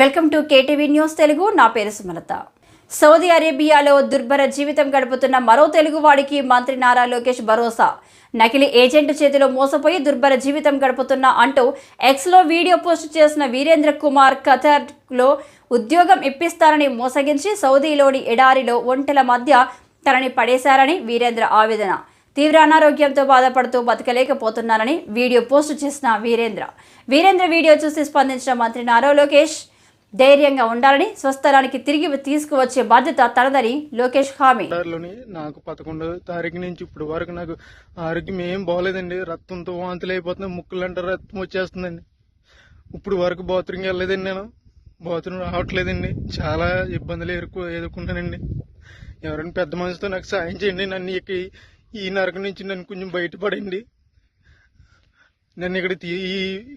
Welcome to KTV news Telugu. నా పేరు Sumalatha. Saudi అరేబియాలో దుర్భర జీవితం గడుపుతున్న మరో తెలుగువాడికి మంత్రి నారా లోకేష్ భరోసా. నకిలీ ఏజెంట్ చేతిలో మోసపోయి దుర్భర జీవితం గడుపుతున్న అంటూ ఎక్స్లో వీడియో పోస్ట్ చేసిన వీరేంద్ర కుమార్ ఖతర్లో ఉద్యోగం ఇప్పిస్తారని మోసగించి సౌదీలోని ఎడారిలో ఒంటెల మధ్య తనని పడేశారని వీరేంద్ర ఆవేదన. తీవ్ర అనారోగ్యంతో బాధపడుతూ బతకలేకపోతున్నానని వీడియో పోస్ట్ చేసిన వీరేంద్ర. వీరేంద్ర వీడియో చూసి స్పందించిన మంత్రి నారా లోకేష్ ధైర్యంగా ఉండాలని స్వస్థలానికి తిరిగి తీసుకువచ్చే బాధ్యత తనదని లోకేష్ హామీ. నాకు పదకొండో తారీఖు నుంచి ఇప్పుడు వరకు నాకు ఆరోగ్యం ఏం బాగోలేదండి. రక్తంతో వాంతులు అయిపోతుంది ముక్కులంటే రక్తం వచ్చేస్తుందండి. ఇప్పుడు వరకు బాత్రూమ్కి వెళ్ళలేదండి నేను. బాత్రూమ్ రావట్లేదండి. చాలా ఇబ్బందులు ఎదుర్కొ ఎదుర్కొన్నానండి. ఎవరైనా పెద్ద మనిషితో నాకు సాయం చేయండి. నన్ను ఇక ఈ నరకం నుంచి నన్ను కొంచెం బయటపడండి. నన్ను ఇక్కడ తీ ఈ-